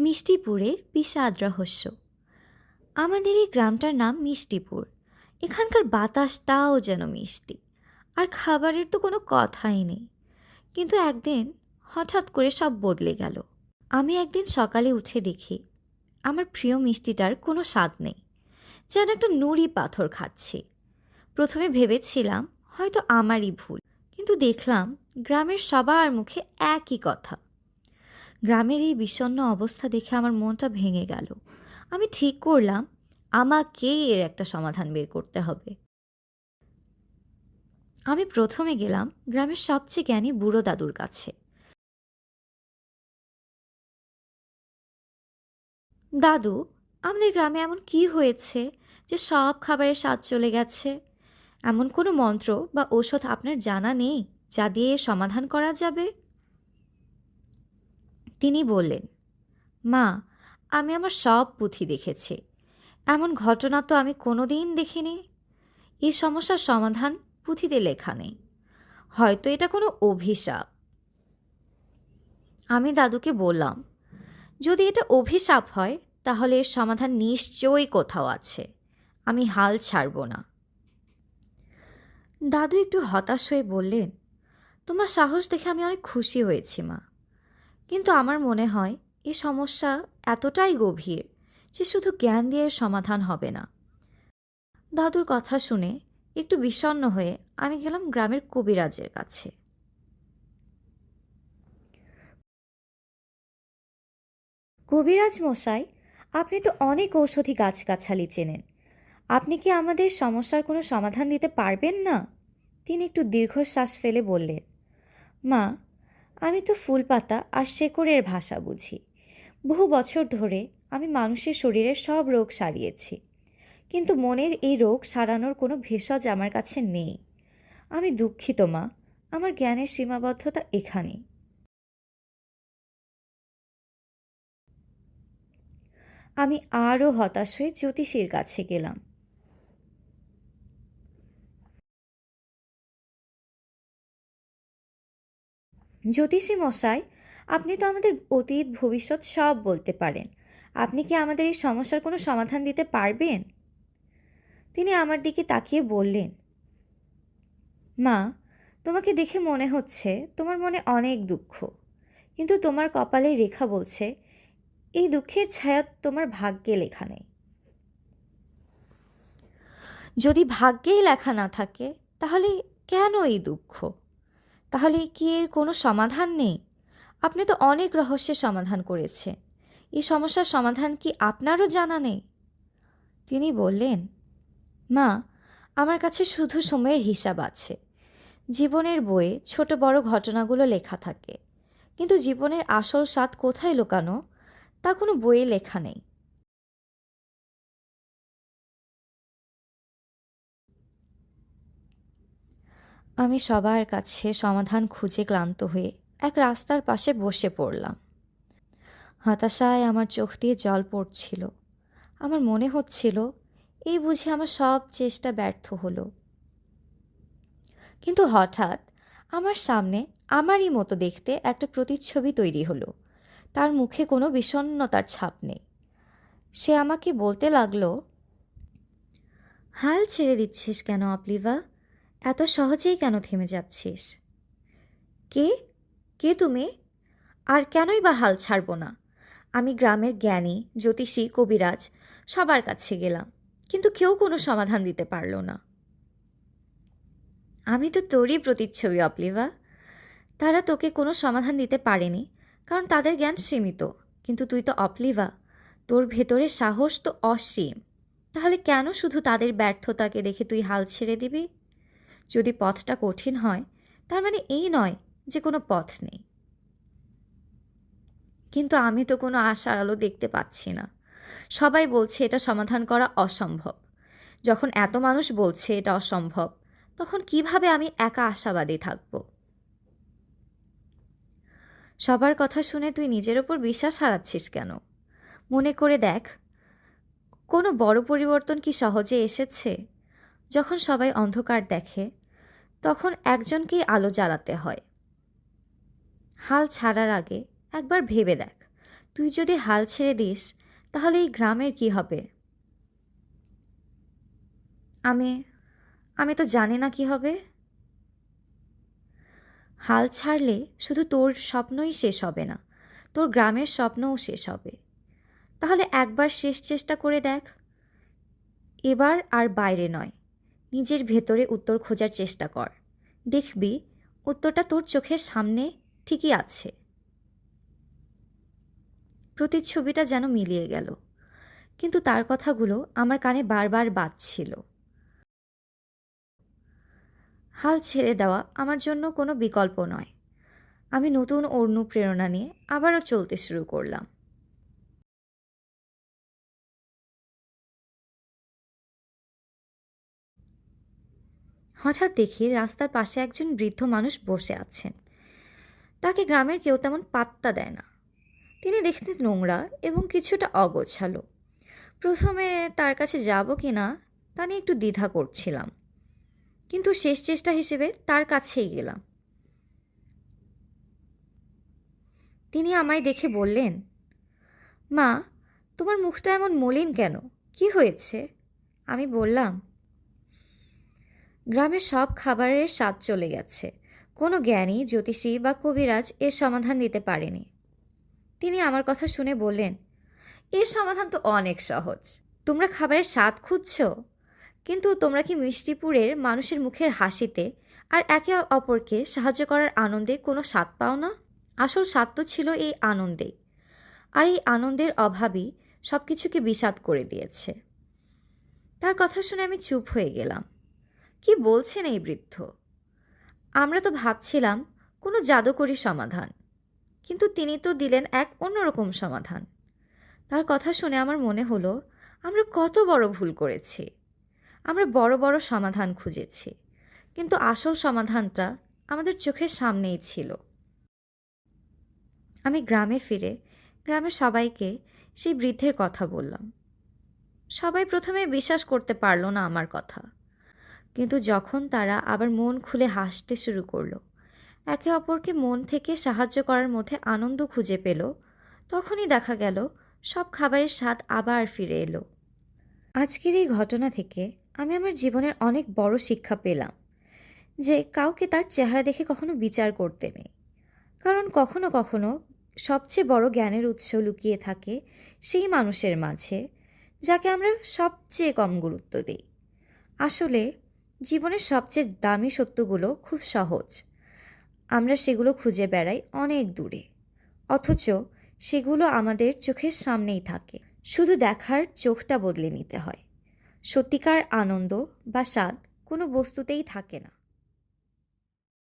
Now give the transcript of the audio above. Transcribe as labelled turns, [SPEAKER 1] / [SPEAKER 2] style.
[SPEAKER 1] মিষ্টিপুরের বিষাদ রহস্য। আমাদের এই গ্রামটার নাম মিষ্টিপুর। এখানকার বাতাসটাও যেন মিষ্টি। আর খাবারের তো কোনো কথাই নেই। কিন্তু একদিন হঠাৎ করে সব বদলে গেল। আমি একদিন সকালে উঠে দেখি, আমার প্রিয় মিষ্টিটার কোনো স্বাদ নেই। যেন একটা নুড়ি পাথর খাচ্ছি। প্রথমে ভেবেছিলাম হয়তো আমারই ভুল। কিন্তু দেখলাম গ্রামের সবার মুখে একই কথা। গ্রামের এই বিষণ্ণ অবস্থা দেখে আমার মনটা ভেঙে গেল। আমি ঠিক করলাম, আমাকে এর একটা সমাধান বের করতে হবে। আমি প্রথমে গেলাম গ্রামের সবচেয়ে জ্ঞানী বুড়ো দাদুর কাছে। দাদু, আমাদের গ্রামে এমন কি হয়েছে যে সব খাবারের স্বাদ চলে গেছে? এমন কোনো মন্ত্র বা ঔষধ আপনার জানা নেই যা দিয়ে সমাধান করা যাবে? তিনি বললেন, মা, আমি আমার সব পুঁথি দেখেছি। এমন ঘটনা তো আমি কোনো দিন দেখিনি। এই সমস্যার সমাধান পুঁথিতে লেখা নেই। হয়তো এটা কোনো অভিশাপ। আমি দাদুকে বললাম, যদি এটা অভিশাপ হয়, তাহলে এর সমাধান নিশ্চয়ই কোথাও আছে। আমি হাল ছাড়ব না। দাদু একটু হতাশ হয়ে বললেন, তোমার সাহস দেখে আমি অনেক খুশি হয়েছি, মা। কিন্তু আমার মনে হয় এ সমস্যা এতটাই গভীর যে শুধু জ্ঞান দিয়ে সমাধান হবে না। দাদুর কথা শুনে একটু বিষণ্ণ হয়ে আমি গেলাম গ্রামের কবিরাজের কাছে। কবিরাজ মশাই, আপনি তো অনেক ঔষধি গাছগাছালি চেনেন। আপনি কি আমাদের সমস্যার কোনো সমাধান দিতে পারবেন না? তিনি একটু দীর্ঘশ্বাস ফেলে বললেন, মা আমি তো ফুল পাতা আর শেকড়ের ভাষা বুঝি। বহু বছর ধরে আমি মানুষের শরীরের সব রোগ সারিয়েছি। কিন্তু মনের এই রোগ সারানোর কোনো ভেষজ আমার কাছে নেই। আমি দুঃখিত, মা। আমার জ্ঞানের সীমাবদ্ধতা এখানেই আমি আরও হতাশ হয়ে জ্যোতিষীর কাছে গেলাম। জ্যোতিষী মশাই আপনি তো আমাদের অতীত, ভবিষ্যৎ সব বলতে পারেন। আপনি কি আমাদের এই সমস্যার কোনো সমাধান দিতে পারবেন? তিনি আমার দিকে তাকিয়ে বললেন, মা, তোমাকে দেখে মনে হচ্ছে তোমার মনে অনেক দুঃখ। কিন্তু তোমার কপালে রেখা বলছে, এই দুঃখের ছায়া তোমার ভাগ্যে লেখা নেই। যদি ভাগ্যেই লেখা না থাকে, তাহলে কেন এই দুঃখ? তাহলে কি এর কোনো সমাধান নেই? আপনি তো অনেক রহস্যের সমাধান করেছেন এই সমস্যার সমাধান কি আপনারও জানা নেই? তিনি বললেন, মা, আমার কাছে শুধু সময়ের হিসাব আছে। জীবনের বইয়ে ছোট বড় ঘটনাগুলো লেখা থাকে। কিন্তু জীবনের আসল স্বাদ কোথায় লুকানো? তা কোনো বইয়ে লেখা নেই। আমি সবার কাছে সমাধান খুঁজে ক্লান্ত হয়ে এক রাস্তার পাশে বসে পড়লাম। হতাশায় আমার চোখ দিয়ে জল পড়ছিল। আমার মনে হচ্ছিল, এই বুঝে আমার সব চেষ্টা ব্যর্থ হলো। কিন্তু হঠাৎ আমার সামনে আমারই মতো দেখতে একটা প্রতিচ্ছবি তৈরি হলো। তার মুখে কোনো বিষণ্নতার ছাপ নেই। সে আমাকে বলতে লাগল, হাল ছেড়ে দিচ্ছিস কেন অপ্লিভা? এত সহজেই কেন থেমে যাচ্ছিস? কে? কে তুমি? আর কেনই বা হাল ছাড়ব না? আমি গ্রামের জ্ঞানী, জ্যোতিষী, কবিরাজ, সবার কাছে গেলাম, কিন্তু কেউ কোনো সমাধান দিতে পারল না। আমি তো তোরই প্রতিচ্ছবি, অপ্লিভা। তারা তোকে কোনো সমাধান দিতে পারেনি, কারণ তাদের জ্ঞান সীমিত। কিন্তু তুই তো অপ্লিভা, তোর ভেতরে সাহস তো অসীম। তাহলে কেন শুধু তাদের ব্যর্থতাকে দেখে তুই হাল ছেড়ে দিবি? যদি পথটা কঠিন হয়, তার মানে এই নয় যে কোনো পথ নেই। কিন্তু আমি তো কোনো আশার আলো দেখতে পাচ্ছি না। সবাই বলছে এটা সমাধান করা অসম্ভব। যখন এত মানুষ বলছে এটা অসম্ভব, তখন কীভাবে আমি একা আশাবাদী থাকব? সবার কথা শুনে তুই নিজের ওপর বিশ্বাস হারাচ্ছিস কেন? মনে করে দেখ, কোনো বড় পরিবর্তন কি সহজে এসেছে? যখন সবাই অন্ধকার দেখে তখন একজনকেই আলো জ্বালাতে হয়। হাল ছাড়ার আগে একবার ভেবে দেখ, তুই যদি হাল ছেড়ে দিস, তাহলে এই গ্রামের কি হবে? আমি আমি তো জানি না কি হবে। হাল ছাড়লে শুধু তোর স্বপ্নই শেষ হবে না, তোর গ্রামের স্বপ্নও শেষ হবে। তাহলে একবার শেষ চেষ্টা করে দেখ, এবার আর বাইরে নয়। নিজের ভেতরে উত্তর খোঁজার চেষ্টা কর। দেখবি, উত্তরটা তোর চোখের সামনে ঠিকই আছে। প্রতিচ্ছবিটা যেন মিলিয়ে গেল। কিন্তু তার কথাগুলো আমার কানে বারবার বাজছিল। হাল ছেড়ে দেওয়া আমার জন্য কোনো বিকল্প নয়। আমি নতুন অনুপ্রেরণা নিয়ে আবারও চলতে শুরু করলাম। হঠাৎ দেখি রাস্তার পাশে একজন বৃদ্ধ মানুষ বসে আছেন। তাকে গ্রামের কেউ তেমন পাত্তা দেয় না। তিনি দেখতে নোংরা এবং কিছুটা অগোছালো। প্রথমে তার কাছে যাব কি না তা নিয়ে একটু দ্বিধা করছিলাম। কিন্তু শেষ চেষ্টা হিসেবে তার কাছেই গেলাম। তিনি আমায় দেখে বললেন, মা, তোমার মুখটা এমন মলিন কেন? কি হয়েছে? আমি বললাম গ্রামের সব খাবারের স্বাদ চলে গেছে। কোনো জ্ঞানী, জ্যোতিষী বা কবিরাজ এর সমাধান দিতে পারেনি। তিনি আমার কথা শুনে বললেন, এর সমাধান তো অনেক সহজ। তোমরা খাবারের স্বাদ খুঁজছ, কিন্তু তোমরা কি মিষ্টিপুরের মানুষের মুখের হাসিতে আর একে অপরকে সাহায্য করার আনন্দে কোনো স্বাদ পাও না? আসল স্বাদ তো ছিল এই আনন্দেই আর এই আনন্দের অভাবই সব কিছুকে বিষাদ করে দিয়েছে তার কথা শুনে আমি চুপ হয়ে গেলাম। কি বলছেন এই বৃদ্ধ? আমরা তো ভাবছিলাম কোনো জাদুকরী সমাধান, কিন্তু তিনি তো দিলেন এক অন্যরকম সমাধান। তার কথা শুনে আমার মনে হলো, আমরা কত বড় ভুল করেছি। আমরা বড় বড় সমাধান খুঁজেছি, কিন্তু আসল সমাধানটা আমাদের চোখের সামনেই ছিল। আমি গ্রামে ফিরে গ্রামের সবাইকে সেই বৃদ্ধের কথা বললাম। সবাই প্রথমে বিশ্বাস করতে পারল না আমার কথা। কিন্তু যখন তারা আবার মন খুলে হাসতে শুরু করল, একে অপরকে মন থেকে সাহায্য করার মধ্যে আনন্দ খুঁজে পেল, তখনই দেখা গেল সব খাবারের স্বাদ আবার ফিরে এলো। আজকের এই ঘটনা থেকে আমি আমার জীবনের অনেক বড় শিক্ষা পেলাম যে কাউকে তার চেহারা দেখে কখনো বিচার করতে নেই। কারণ কখনো কখনো সবচেয়ে বড় জ্ঞানের উৎস লুকিয়ে থাকে সেই মানুষের মাঝে, যাকে আমরা সবচেয়ে কম গুরুত্ব দিই। আসলে জীবনের সবচেয়ে দামি সত্যগুলো খুব সহজ। আমরা সেগুলো খুঁজে বেড়াই অনেক দূরে। অথচ সেগুলো আমাদের চোখের সামনেই থাকে। শুধু দেখার চোখটা বদলে নিতে হয়। সত্যিকার আনন্দ বা স্বাদ কোনো বস্তুতেই থাকে না।